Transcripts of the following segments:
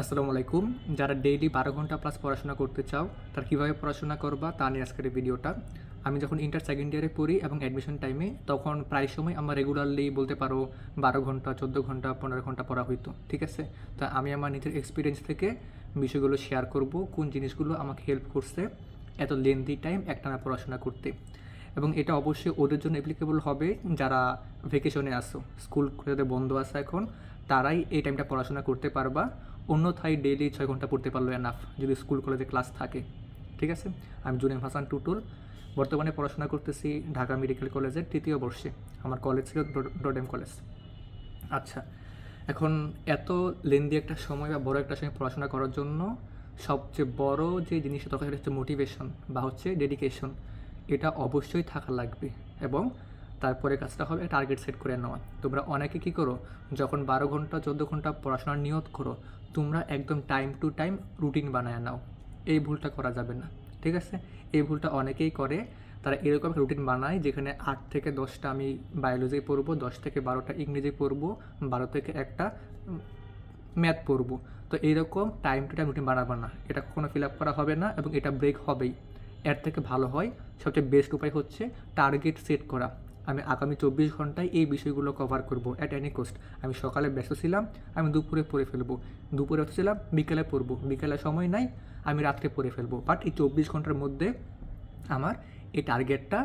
আসসালামু আলাইকুম। যারা ডেইলি বারো ঘণ্টা প্লাস পড়াশোনা করতে চাও, তার কীভাবে পড়াশোনা করবা তা নিয়ে আজকের ভিডিওটা আমি যখন ইন্টার সেকেন্ড ইয়ারে পড়ি এবং অ্যাডমিশন টাইমে তখন প্রায় সময় আমার রেগুলারলি বলতে পারো বারো ঘণ্টা, চোদ্দ ঘণ্টা, পনেরো ঘণ্টা পড়া হইতো, ঠিক আছে? তা আমি আমার নিজের এক্সপিরিয়েন্স থেকে বিষয়গুলো শেয়ার করব, কোন জিনিসগুলো আমাকে হেল্প করছে এত লেন্দি টাইম একটানা পড়াশোনা করতে। এবং এটা অবশ্যই ওদের জন্য অ্যাপ্লিকেবল হবে যারা ভেকেশনে আসো স্কুল যাদের বন্ধ আছে এখন তারাই এই টাইমটা পড়াশোনা করতে পারবা। অন্যথায় ডেইলি ছয় ঘণ্টা পড়তে পারল এনাফ যদি স্কুল কলেজে ক্লাস থাকে। ঠিক আছে? আমি জুনেম হাসান টুটুল বর্তমানে পড়াশোনা করতেছি ঢাকা মেডিকেল কলেজের তৃতীয় বর্ষে। আমার কলেজ ছিল ডোডেম কলেজ আচ্ছা এখন এত লেন্দি একটা সময় বা বড় একটা সময় পড়াশোনা করার জন্য সবচেয়ে বড় যে জিনিসটা দরকার সেটা হচ্ছে মোটিভেশন বা হচ্ছে ডেডিকেশন এটা অবশ্যই থাকা লাগবে। এবং তারপরে কাজটা হবে টার্গেট সেট করে নেওয়া। তোমরা অনেকে কী করো, যখন বারো ঘণ্টা, চোদ্দ ঘণ্টা পড়াশোনার নিয়ত করো, তোমরা একদম টাইম টু টাইম রুটিন বানায় নাও। এই ভুলটা করা যাবে না, ঠিক আছে? এই ভুলটা অনেকেই করে, তারা এরকম রুটিন বানায় যেখানে আট থেকে দশটা আমি বায়োলজি পড়ব, দশ থেকে বারোটা ইংরেজি পড়ব, বারো থেকে একটা ম্যাথ পড়ব। তো এইরকম টাইম টু টাইম রুটিন বানাবো না। এটা কখনো ফিল আপ করা হবে না এবং এটা ব্রেক হবেই। এর থেকে ভালো হয়, সবচেয়ে বেস্ট উপায় হচ্ছে টার্গেট সেট করা। আমি আগামী চব্বিশ ঘন্টায় এই বিষয়গুলো কভার করব অ্যাট এনি কোস্ট আমি সকালে ব্যস্ত ছিলাম, আমি দুপুরে পড়ে ফেলব। দুপুরে ব্যস্ত ছিলাম, বিকেলে পড়ব। বিকেলে সময় নাই, আমি রাত্রে পড়ে ফেলব। বাট এই চব্বিশ ঘণ্টার মধ্যে আমার এই টার্গেটটা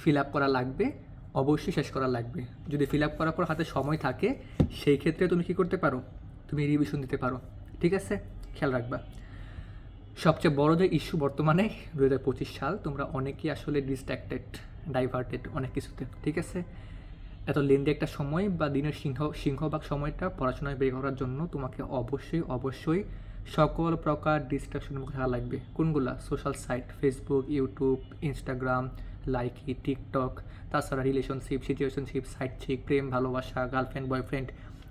ফিল আপ করা লাগবে, অবশ্যই শেষ করা লাগবে। যদি ফিল আপ করার পর হাতে সময় থাকে, সেই ক্ষেত্রে তুমি কি করতে পারো? তুমি রিভিশন দিতে পারো। ঠিক আছে? খেয়াল রাখবা। সবচেয়ে বড় যে ইস্যু বর্তমানে দু হাজার পঁচিশ সাল, তোমরা অনেকেই আসলে ডিস্ট্র্যাক্টেড ডাইভার্টেড অনেক কিছুতে, ঠিক আছে? এত লেন্দি একটা সময় বা দিনের সিংহ, সিংহভাগ সময়টা পড়াশোনায় বের করার জন্য তোমাকে অবশ্যই অবশ্যই সকল প্রকার ডিস্ট্রাকশন মুখে থাকা লাগবে। কোনগুলা? Social site Facebook YouTube Instagram Likee TikTok তাছাড়া রিলেশনশিপ সিচুয়েশনশিপ সাইট চিক প্রেম, ভালোবাসা গার্লফ্রেন্ড বয়ফ্রেন্ড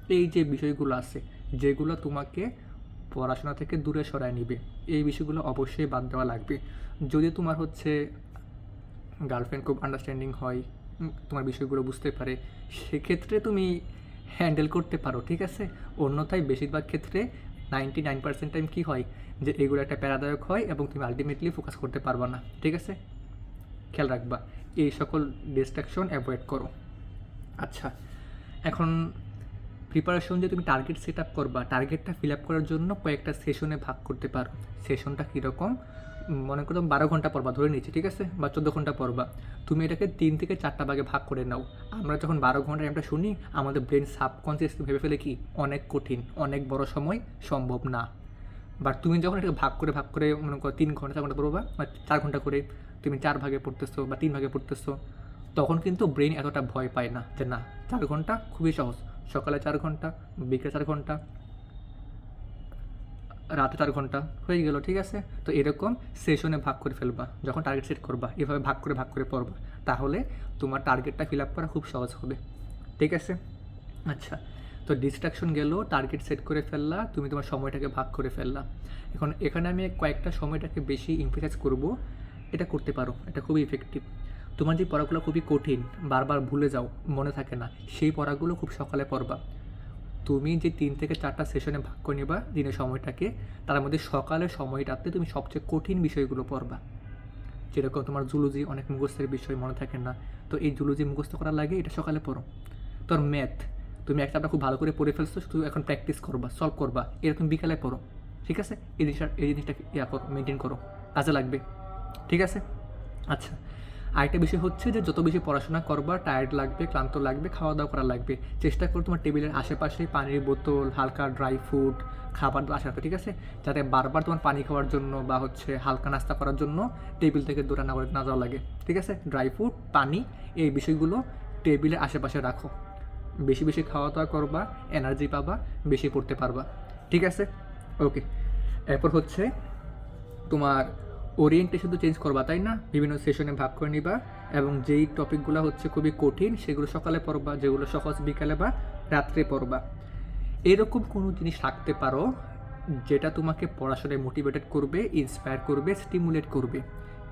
এই যে বিষয়গুলো আছে, যেগুলো তোমাকে পড়াশোনা থেকে দূরে সরায় নিবে, এই বিষয়গুলো অবশ্যই বাদ দেওয়া লাগবে। যদি তোমার হচ্ছে গার্লফ্রেন্ড খুব আন্ডারস্ট্যান্ডিং হয় তোমার বিষয়গুলো বুঝতে পারে, সেক্ষেত্রে তুমি হ্যান্ডেল করতে পারো, ঠিক আছে? অন্যথায় বেশিরভাগ ক্ষেত্রে নাইনটি নাইন পার্সেন্ট টাইম কী হয়? যে এগুলো একটা প্যারাদায়ক হয় এবং তুমি আলটিমেটলি ফোকাস করতে পারবে না, ঠিক আছে? খেয়াল রাখবা, এই সকল ডিস্ট্রাকশন অ্যাভয়েড করো। আচ্ছা এখন প্রিপারেশন যে তুমি টার্গেট সেট আপ করবা টার্গেটটা ফিল আপ করার জন্য কয়েকটা সেশনে ভাগ করতে পারো। সেশনটা কীরকম? মনে করো বারো ঘণ্টা পড়বা, ধরে নিচ্ছি ঠিক আছে? বা চোদ্দ ঘণ্টা পড়বা। তুমি এটাকে তিন থেকে চারটা ভাগে ভাগ করে নাও। আমরা যখন বারো ঘণ্টা টাইমটা শুনি, আমাদের ব্রেন সাবকনসিয়াসলি ভেবে ফেলে কি? অনেক কঠিন, অনেক বড় সময় সম্ভব না। বাট তুমি যখন এটাকে ভাগ করে ভাগ করে মনে করো তিন ঘণ্টা, চার ঘণ্টা পড়বা, বা চার ঘণ্টা করে তুমি চার ভাগে পড়তেছো বা তিন ভাগে পড়তেছো, তখন কিন্তু ব্রেন এতটা ভয় পায় না যে না, চার ঘণ্টা খুবই সহজ। সকালে চার ঘণ্টা, বিকেলে চার ঘণ্টা রাতে চার ঘণ্টা হয়ে গেল, ঠিক আছে? তো এরকম সেশনে ভাগ করে ফেলবা, যখন টার্গেট সেট করবা, এভাবে ভাগ করে ভাগ করে পড়বা। তাহলে তোমার টার্গেটটা ফিল আপ করা খুব সহজ হবে, ঠিক আছে? আচ্ছা তো ডিস্ট্রাকশন গেল টার্গেট সেট করে ফেললা, তুমি তোমার সময়টাকে ভাগ করে ফেললা। এখন এখানে আমি কয়েকটা সময়টাকে বেশি ইমপ্রেসাইজ করব, এটা করতে পারো, এটা খুবই ইফেক্টিভ তোমার যে পড়াগুলো খুবই কঠিন, বারবার ভুলে যাও, মনে থাকে না, সেই পড়াগুলো খুব সকালে পড়বা। তুমি যে তিন থেকে চারটা সেশনে ভাগ করে নেবা দিনের সময়টাকে, তার মধ্যে সকালের সময়টাতে তুমি সবচেয়ে কঠিন বিষয়গুলো পড়বা। যেরকম তোমার জুলুজি অনেক মুখস্থের বিষয় মনে থাকে না, তো এই জুলুজি মুখস্থ করার লাগে এটা সকালে পড়ো। তোর ম্যাথ তুমি একটা খুব ভালো করে পড়ে ফেলছো, শুধু এখন প্র্যাকটিস করবা সলভ করবা এরকম বিকালে পড়ো, ঠিক আছে? এই জিনিসটা এই জিনিসটা ইয়া করো মেনটেন করো, কাজে লাগবে, ঠিক আছে? আচ্ছা আরেকটা বিষয় হচ্ছে যে যত বেশি পড়াশোনা করবা টায়ার্ড লাগবে, ক্লান্ত লাগবে খাওয়া দাওয়া করা লাগবে, চেষ্টা করো তোমার টেবিলের আশেপাশে পানির বোতল, হালকা ড্রাই ফ্রুট খাবার আসা ঠিক আছে? যাতে বারবার তোমার পানি খাওয়ার জন্য বা হচ্ছে হালকা নাস্তা করার জন্য টেবিল থেকে দূরে না না যাওয়া লাগে, ঠিক আছে? ড্রাই ফ্রুট পানি, এই বিষয়গুলো টেবিলের আশেপাশে রাখো। বেশি বেশি খাওয়া দাওয়া করবা এনার্জি পাবা, বেশি পড়তে পারবা, ঠিক আছে? ওকে এরপর হচ্ছে তোমার ওরিয়েন্টেশন তো চেঞ্জ করবা, তাই না? বিভিন্ন সেশনে ভাগ করে নিবা এবং যেই টপিকগুলো হচ্ছে খুবই কঠিন, সেগুলো সকালে পড়বা, যেগুলো সহজ বিকালে বা রাত্রে পড়বা। এরকম কোনো জিনিস রাখতে পারো যেটা তোমাকে পড়াশোনায় মোটিভেটেড করবে ইন্সপায়ার করবে স্টিমুলেট করবে।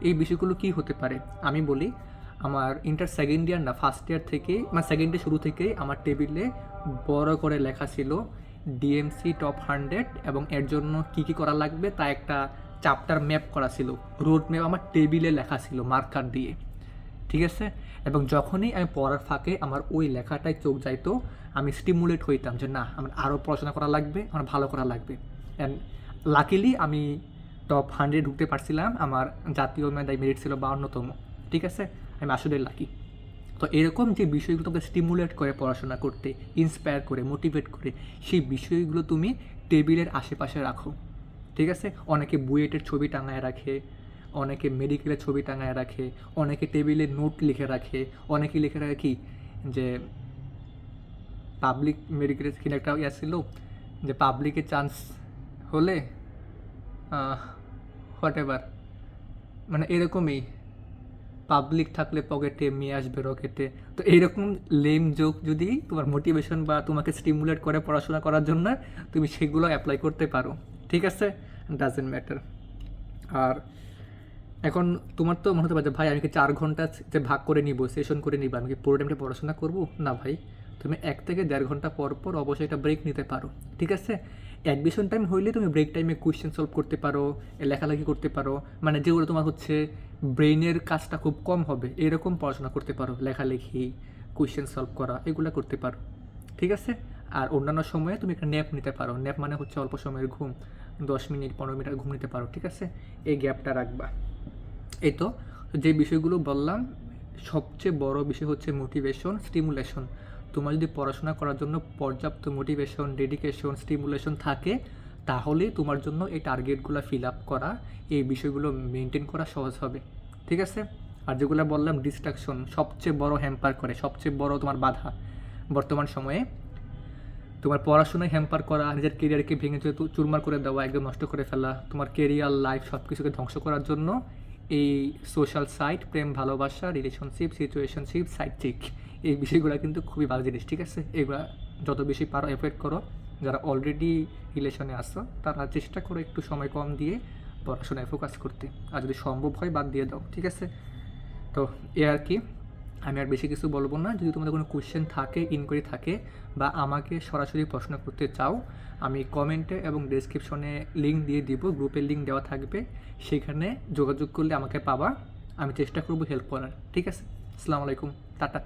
এই বিষয়গুলো কি হতে পারে? আমি বলি, আমার ইন্টার সেকেন্ড ইয়ার না ফার্স্ট ইয়ার থেকে মানে সেকেন্ড ইয়ার শুরু থেকেই আমার টেবিলে বড় করে লেখা ছিল ডিএমসি টপ হান্ড্রেড এবং এর জন্য কী কী করা লাগবে তা একটা চাপ্টার ম্যাপ করা ছিল রোড ম্যাপ আমার টেবিলে লেখা ছিল মার্কার দিয়ে। ঠিক আছে? এবং যখনই আমি পড়ার ফাঁকে আমার ওই লেখাটায় চোখ যাইতো, আমি স্টিমুলেট হইতাম যে না, আমার আরও পড়াশোনা করা লাগবে, আমার ভালো করা লাগবে। অ্যান্ড লাকিলি আমি টপ হান্ড্রেড ঢুকতে পারছিলাম, আমার জাতীয় মেধায় মেরিট ছিল বাউন্নতম ঠিক আছে? আমি আসলে লাকি তো এরকম যে বিষয়গুলো তোমাকে স্টিমুলেট করে পড়াশোনা করতে ইন্সপায়ার করে মোটিভেট করে, সেই বিষয়গুলো তুমি টেবিলের আশেপাশে রাখো। ঠিক আছে? অনেকে বুয়েটের ছবি টাঙায় রাখে, অনেকে মেডিকেলের ছবি টাঙায় রাখে, অনেকে টেবিলে নোট লিখে রাখে, অনেকে লিখে রাখে কি? যে পাবলিক মেডিকেলের কিনে একটা ইয়ে ছিল, যে পাবলিকে চান্স হলে হোয়াট এভার মানে এরকমই। পাবলিক থাকলে পকেটে মেয়ে আসবে রকেটে তো এইরকম লেম জোক যদি তোমার মোটিভেশন বা তোমাকে স্টিমুলেট করে পড়াশোনা করার জন্য, তুমি সেগুলো অ্যাপ্লাই করতে পারো, ঠিক আছে? ডাজেন্ট ম্যাটার আর এখন তোমার তো মনে হতে পারে ভাই, আমি কি চার ঘণ্টা যে ভাগ করে নিব সেশন করে নিব, আমি কি পুরো টাইমটা পড়াশোনা করব? না ভাই, তুমি এক থেকে দেড় ঘণ্টা পর পর অবশ্যই একটা ব্রেক নিতে পারো, ঠিক আছে? অ্যাডমিশন টাইম হইলে তুমি ব্রেক টাইমে কোয়েশ্চেন সলভ করতে পারো, লেখালেখি করতে পারো মানে যেগুলো তোমার হচ্ছে ব্রেনের কাজটা খুব কম হবে, এরকম পড়াশোনা করতে পারো, লেখালেখি কোয়েশ্চেন সলভ করা, এগুলো করতে পারো, ঠিক আছে? আর অন্যান্য সময়ে তুমি একটা ন্যাপ নিতে পারো। ন্যাপ মানে হচ্ছে অল্প সময়ের ঘুম, দশ মিনিট, পনেরো মিনিট ঘুম নিতে পারো, ঠিক আছে? এই গ্যাপটা রাখবা। এই তো, যে বিষয়গুলো বললাম, সবচেয়ে বড় বিষয় হচ্ছে মোটিভেশন স্টিমুলেশন তোমার যদি পড়াশোনা করার জন্য পর্যাপ্ত মোটিভেশন ডেডিকেশন স্টিমুলেশন থাকে, তাহলে তোমার জন্য এই টার্গেটগুলো ফিল আপ করা, এই বিষয়গুলো মেনটেন করা সহজ হবে। ঠিক আছে? আর যেগুলো বললাম ডিস্ট্রাকশন সবচেয়ে বড় হ্যাম্পার করে, সবচেয়ে বড় তোমার বাধা। বর্তমান সময়ে তোমার পড়াশোনায় হ্যাম্পার করা, নিজের কেরিয়ারকে ভেঙে চুরে চুরমার করে দেওয়া, একদম নষ্ট করে ফেলা, তোমার কেরিয়ার লাইফ সব কিছুকে ধ্বংস করার জন্য এই সোশ্যাল সাইট প্রেম, ভালোবাসা রিলেশনশিপ সিচুয়েশনশিপ সাইট চিক এই বিষয়গুলো কিন্তু খুবই ভালো জিনিস, ঠিক আছে? এগুলো যত বেশি পারো এফোর্ড করো। যারা অলরেডি রিলেশনে আসো তারা চেষ্টা করো একটু সময় কম দিয়ে পড়াশোনায় ফোকাস করতে। আর যদি সম্ভব হয়, বাদ দিয়ে দাও, ঠিক আছে? তো, এ আর কি। আমি আর বেশি কিছু বলব না। যদি তোমাদের কোনো কোয়েশ্চেন থাকে ইনকোয়ারি থাকে বা আমাকে সরাসরি প্রশ্ন করতে চাও, আমি কমেন্টে এবং ডেসক্রিপশনে লিঙ্ক দিয়ে দিব। গ্রুপের লিঙ্ক দেওয়া থাকবে। সেখানে যোগাযোগ করলে আমাকে পাবা। আমি চেষ্টা করব হেল্প করার। ঠিক আছে? আসসালামু আলাইকুম। টাটা।